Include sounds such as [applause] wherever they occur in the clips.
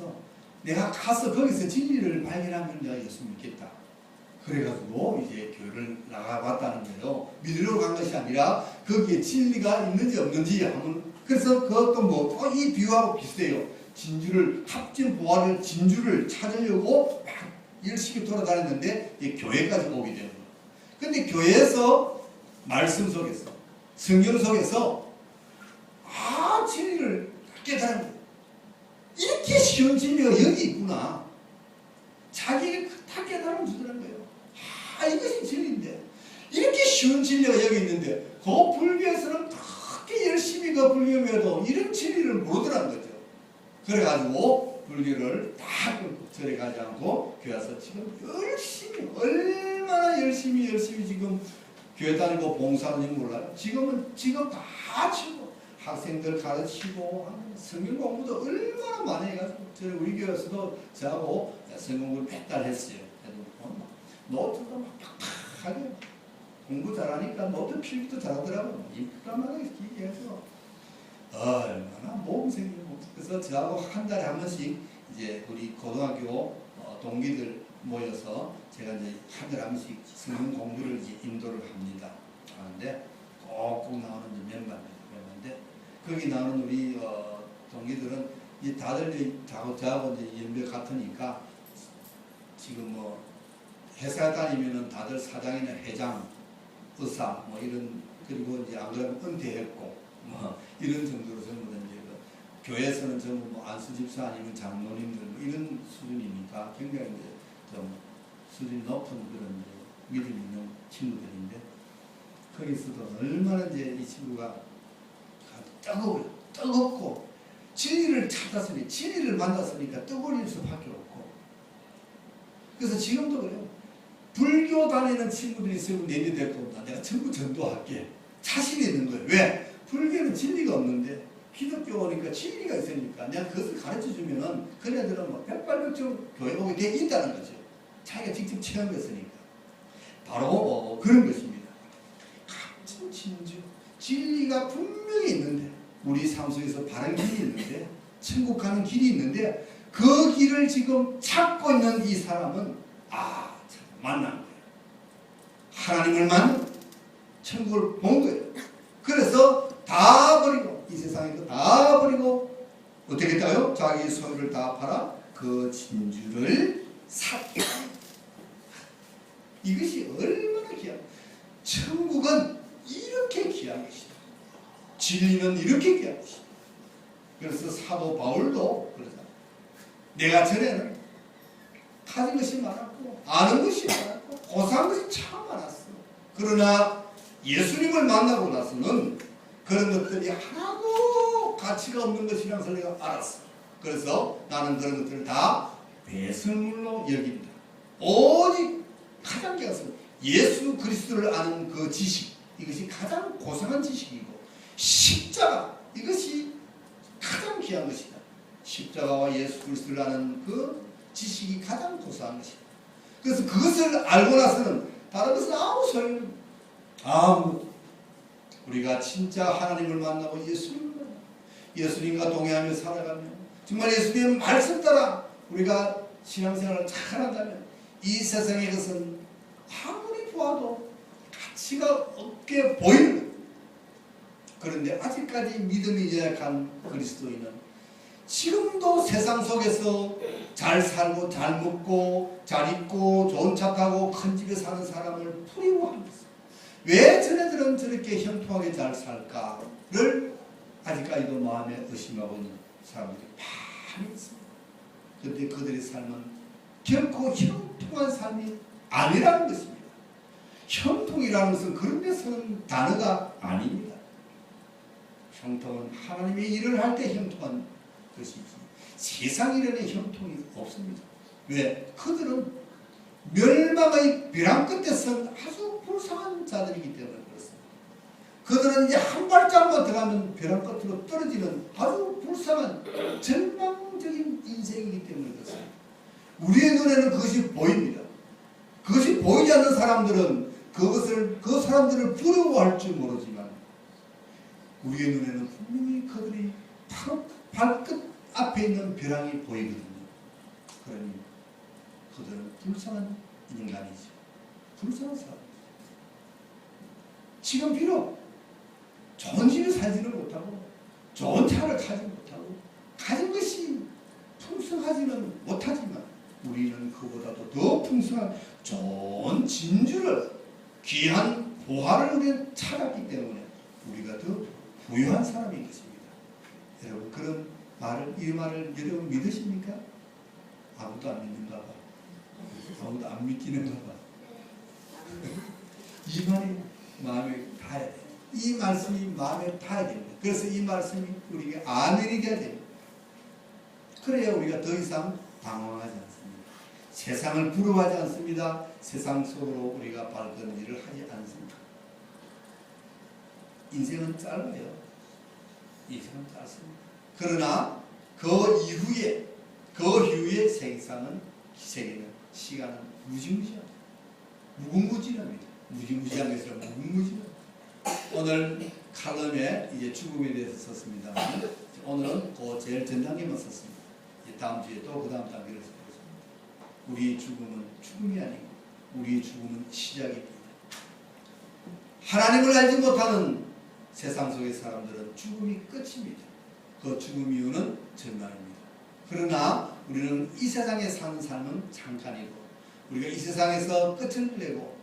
하면서 내가 가서 거기서 진리를 발견하면 내가 예수 믿겠다. 그래가지고 이제 교회를 나가봤다는 거예요. 믿으러 간 것이 아니라 거기에 진리가 있는지 없는지 하면 그래서 그것도 뭐이 비유하고 비슷해요. 진주를 합진 보화를 진주를 찾으려고 막 열심히 돌아다녔는데 이 교회까지 오게 되는 거예요. 근데 교회에서 말씀 속에서 성경 속에서 아 진리를 깨달은 쉬운 진리가 여기 있구나. 자기가 다 깨달음 주더라는 거예요. 아 이것이 진리인데 이렇게 쉬운 진리가 여기 있는데 그 불교에서는 그렇게 열심히 그 불교에도 이런 진리를 모르더라는 거죠. 그래가지고 불교를 다 절에 가지 않고 교회 와서 지금 열심히 얼마나 열심히 열심히 지금 교회 다니고 봉사하는지 몰라요. 지금은 지금 다 치고 학생들 가르치고 성경 공부도 얼마나 많이 해가지고 저희 우리 교회에서도 저하고 성경 공부를 몇달 했어요. 뭐 노트도 막 팍팍하게 공부 잘하니까 노트 필기도 잘하더라고요. 이쁘다만 기계해서 얼마나 모범생이고 그래서 저하고 한 달에 한 번씩 이제 우리 고등학교 어, 동기들 모여서 제가 이제 한 달에 한 번씩 성경 공부를 이제 인도를 합니다. 하는데 꼭꼭 나오는 멤버입니다. 거기 나오는 우리 어, 동기들은 이제 다들 저하고 저하고 이제 연배 같으니까 지금 뭐 회사 다니면은 다들 사장이나 회장, 의사 뭐 이런 그리고 이제 안 그러면 은퇴했고 뭐 [laughs] 이런 정도로 전부 다 이제 그 교회에서는 전부 뭐 안수 집사 아니면 장로님들 뭐 이런 수준이니까 굉장히 이제 좀 수준이 높은 그런 믿음 있는 친구들인데 거기서도 얼마나 이제 이 친구가 뜨거워요. 뜨겁고 진리를 찾았으니 진리를 만났으니까 뜨거울 수밖에 없고 그래서 지금도 그래요. 불교 다니는 친구들이 있으면 내년 될 겁니다. 내가 전부 전도할게. 자신 있는 거예요. 왜? 불교는 진리가 없는데 기독교 오니까 진리가 있으니까 내가 그것을 가르쳐 주면은 그네들은 뭐 백발백중 교회 오게 돼 있다는 거죠. 자기가 직접 체험했으니까. 바로 어, 그런 것입니다. 같은 진주 진리가 분명히 있는데 우리 삶 속에서 바른 길이 있는데 천국 가는 길이 있는데 그 길을 지금 찾고 있는 이 사람은 아 참, 만난 거예요. 하나님을 만 천국을 본 거예요. 그래서 다 버리고 이 세상에서 다 버리고 어떻게 했다요? 자기 소유를 다 팔아 그 진주를 샀다. 이것이 얼마나 귀한 천국은 이렇게 귀한 것이다. 진리는 이렇게 것이다. 그래서 사도 바울도 그러잖아. 내가 전에는 가진 것이 많았고 아는 것이 많았고 고사한 것이 참 많았어. 그러나 예수님을 만나고 나서는 그런 것들이 하나도 가치가 없는 것이라는 걸 내가 알았어. 그래서 나는 그런 것들을 다 배설물로 여긴다. 오직 가장 것은 예수 그리스도를 아는 그 지식 이것이 가장 고상한 지식이고 십자가 이것이 가장 귀한 것이다. 십자가와 예수 그리스도를 아는 그 지식이 가장 고상한 것이다. 그래서 그것을 알고 나서는 다른 것은 아무 소용이 아무 우리가 진짜 하나님을 만나고 예수님을 만나고 예수님과 동행하며 살아가면 정말 예수님의 말씀 따라 우리가 신앙생활을 잘한다면 이 세상의 것은 아무리 보아도 가치가 없게 보이는. 그런데 아직까지 믿음이 연약한 그리스도인은 지금도 세상 속에서 잘 살고 잘 먹고 잘 입고 좋은 차 타고 큰 집에 사는 사람을 부러워합니다. 왜 저네들은 저렇게 형통하게 잘 살까를 아직까지도 마음에 의심하고 있는 사람들이 많이 있습니다. 그런데 그들의 삶은 결코 형통한 삶이 아니라는 것입니다. 형통이라는 것은 그런 데 쓰는 단어가 아닙니다. 형통은 하나님의 일을 할 때 형통한 것이지 세상 일에는 형통이 없습니다. 왜? 그들은 멸망의 벼랑 끝에 선 아주 불쌍한 자들이기 때문에 그렇습니다. 그들은 이제 한 발짝만 들어가면 벼랑 끝으로 떨어지는 아주 불쌍한 절망적인 인생이기 때문에 그렇습니다. 우리의 눈에는 그것이 보입니다. 그것이 보이지 않는 사람들은 그것을 그 사람들을 부러워할 줄 모르지만 우리의 눈에는 분명히 그들이 바로 발끝 앞에 있는 벼랑이 보이거든요. 그러니 그들은 불쌍한 인간이죠. 불쌍한 사람. 지금 비록 좋은 집에 살지는 못하고 좋은 차를 타지 못하고 가진 것이 풍성하지는 못하지만 우리는 그보다도 더 풍성한 좋은 진주를 귀한 보화를 우리는 찾았기 때문에 우리가 더 부유한 사람인 것입니다. 여러분 그런 말을 이 말을 여러분 믿으십니까? 아무도 안 믿는가 봐. 아무도 안 믿기는가 봐. [laughs] 이 말이 마음에 닿아야 돼. 이 말씀이 마음에 닿아야 됩니다. 그래서 이 말씀이 우리에게 아멘이 돼야 됩니다. 그래야 우리가 더 이상 방황하지 않습니다. 세상을 부러워하지 않습니다. 세상 속으로 우리가 발걸음질을 하지 않습니다. 인생은 짧아요. 인생은 짧습니다. 그러나 그 이후에 그 이후의 세상은 세계는 시간은 무지무지합니다. 무궁무진합니다. 무지무지한 아니라 무궁무진합니다. 오늘 칼럼에 이제 죽음에 대해서 썼습니다만 오늘은 그 제일 전 단계만 썼습니다. 다음 주에 또 그 다음 단계를 쓰겠습니다. 우리의 죽음은 죽음이 아니고 우리의 죽음은 시작입니다. 하나님을 알지 못하는 세상 속의 사람들은 죽음이 끝입니다. 그 죽음 이유는 절망입니다. 그러나 우리는 이 세상에 사는 삶은 잠깐이고 우리가 이 세상에서 끝을 내고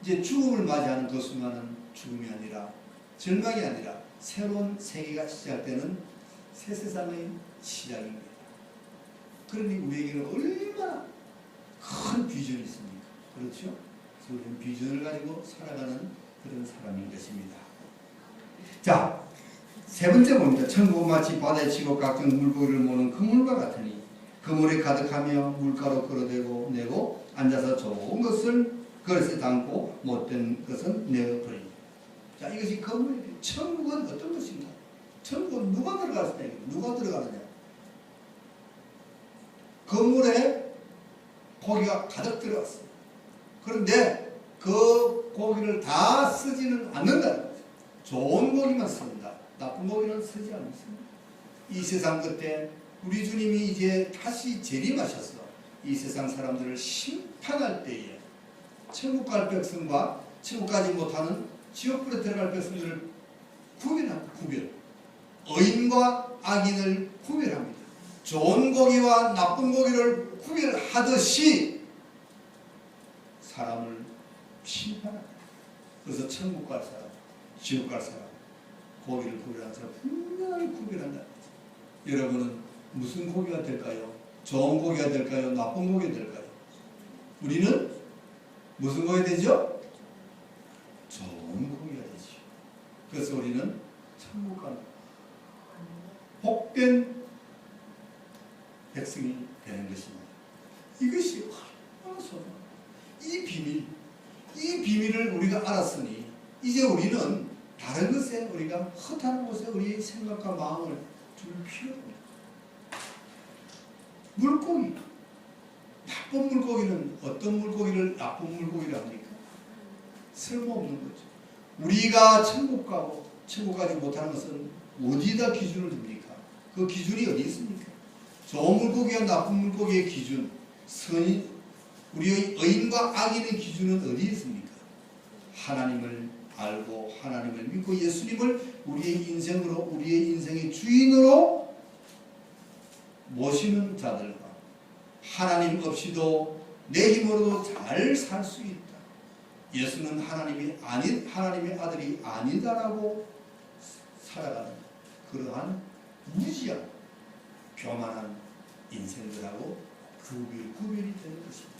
이제 죽음을 맞이하는 그 순간은 죽음이 아니라 절망이 아니라 새로운 세계가 시작되는 새 세상의 시작입니다. 그러니 우리에게는 얼마나 큰 비전이 있습니까? 그렇죠? 그래서 우리는 비전을 가지고 살아가는 그런 사람인 것입니다. 자, 세 번째 봅니다. 천국은 마치 바다에 치고 각종 물고기를 모는 그물과 같으니 그물에 가득하며 물가로 끌어대고 내고 앉아서 좋은 것을 그릇에 담고 못된 것은 내어버리니 자 이것이 그물이 천국은 어떤 것인가? 천국은 누가 들어갔느냐? 누가 들어가느냐? 그물에 고기가 가득 들어갔어요. 그런데 그 고기를 다 쓰지는 않는다는 거죠. 좋은 고기만 씁니다. 나쁜 고기는 쓰지 않습니다. 이 세상 끝에 우리 주님이 이제 다시 재림하셔서 이 세상 사람들을 심판할 때에 천국 갈 백성과 천국 가지 못하는 지옥불에 들어갈 백성들을 구별합니다. 구별. 의인과 악인을 구별합니다. 좋은 고기와 나쁜 고기를 구별하듯이 사람을 심판합니다. 그래서 천국 갈 사람, 지옥 갈 사람, 고기를 구별하는 사람 분명히 구별한다. 여러분은 무슨 고기가 될까요? 좋은 고기가 될까요? 나쁜 고기가 될까요? 우리는 무슨 고기가 되죠? 좋은 고기가 되죠. 그래서 우리는 천국 가는 복된 백성이 되는 것입니다. 이것이 얼마나 소중한 이 비밀, 이 비밀을 우리가 알았으니 이제 우리는 다른 것에 우리가 허탄한 곳에 우리의 생각과 마음을 줄 필요가 없다. 물고기. 나쁜 물고기는 어떤 물고기를 나쁜 물고기라 합니까? 쓸모없는 거죠. 우리가 천국 가고 천국 가지 못하는 것은 어디다 기준을 둡니까? 그 기준이 어디 있습니까? 좋은 물고기와 나쁜 물고기의 기준, 선이 우리의 의인과 악인의 기준은 어디 있습니까? 하나님을 알고 하나님을 믿고 예수님을 우리의 인생으로 우리의 인생의 주인으로 모시는 자들과 하나님 없이도 내 힘으로도 잘 살 수 있다. 예수는 하나님이 아닌 하나님의 아들이 아니다라고 살아가는 그러한 무지한 교만한 인생들하고 구별, 구별이 되는 것입니다.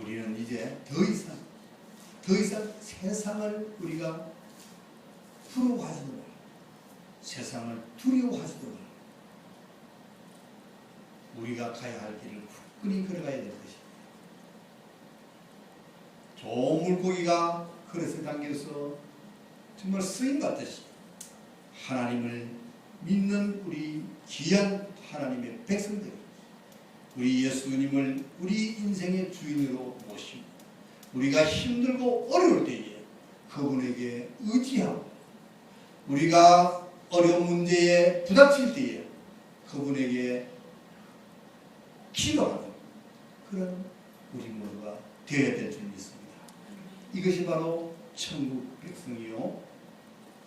우리는 이제 더 이상, 더 이상 세상을 우리가 부러워하지도 말고, 세상을 두려워하지도 말고, 우리가 가야 할 길을 굳건히 걸어가야 될 것입니다. 좋은 물고기가 그릇에 담겨서 정말 스님 같듯이 하나님을 믿는 우리 귀한 하나님의 백성들, 우리 예수님을 우리 인생의 주인으로 모시고 우리가 힘들고 어려울 때에 그분에게 의지하고 우리가 어려운 문제에 부닥칠 때에 그분에게 기도하는 그런 우리 모두가 되어야 될 줄 믿습니다. 이것이 바로 천국 백성이요.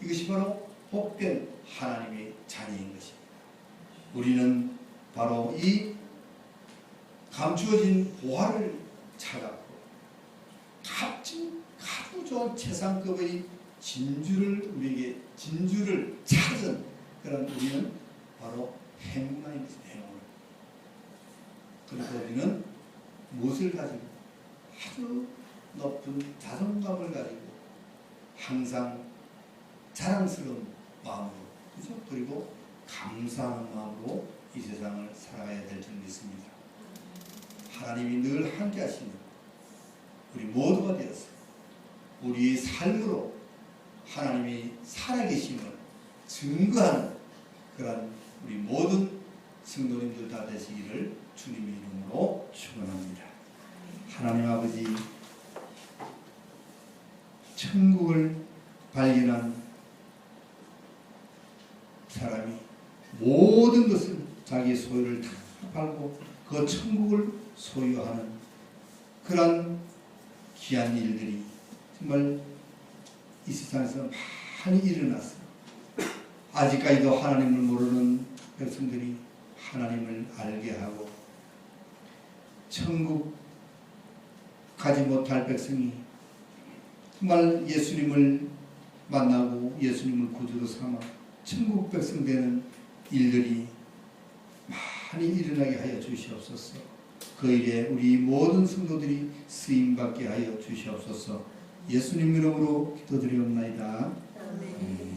이것이 바로 복된 하나님의 자녀인 것입니다. 우리는 바로 이 감추어진 보화를 찾았고 값진 가장 좋은 최상급의 진주를 우리에게 진주를 찾은 그런 우리는 바로 행운인 것입니다. 행운. 그래서 우리는 무엇을 가지고 아주 높은 자존감을 가지고 항상 자랑스러운 마음으로 그죠? 그리고 감사하는 마음으로 이 세상을 살아가야 될 줄 믿습니다. 하나님이 늘 함께 하시는 우리 모두가 되어서 우리의 삶으로 하나님이 살아계심을 증거하는 그런 우리 모든 성도님들 다 되시기를 주님의 이름으로 축원합니다. 하나님 아버지 천국을 발견한 사람이 모든 것을 자기 소유를 다 팔고 그 천국을 소유하는 그런 귀한 일들이 정말 이 세상에서 많이 일어났어요. 아직까지도 하나님을 모르는 백성들이 하나님을 알게 하고 천국 가지 못할 백성이 정말 예수님을 만나고 예수님을 구주로 삼아 천국 백성 되는 일들이 많이 일어나게 하여 주시옵소서. 그 일에 우리 모든 성도들이 쓰임 받게 하여 주시옵소서. 예수님 이름으로 기도드리옵나이다. 아멘.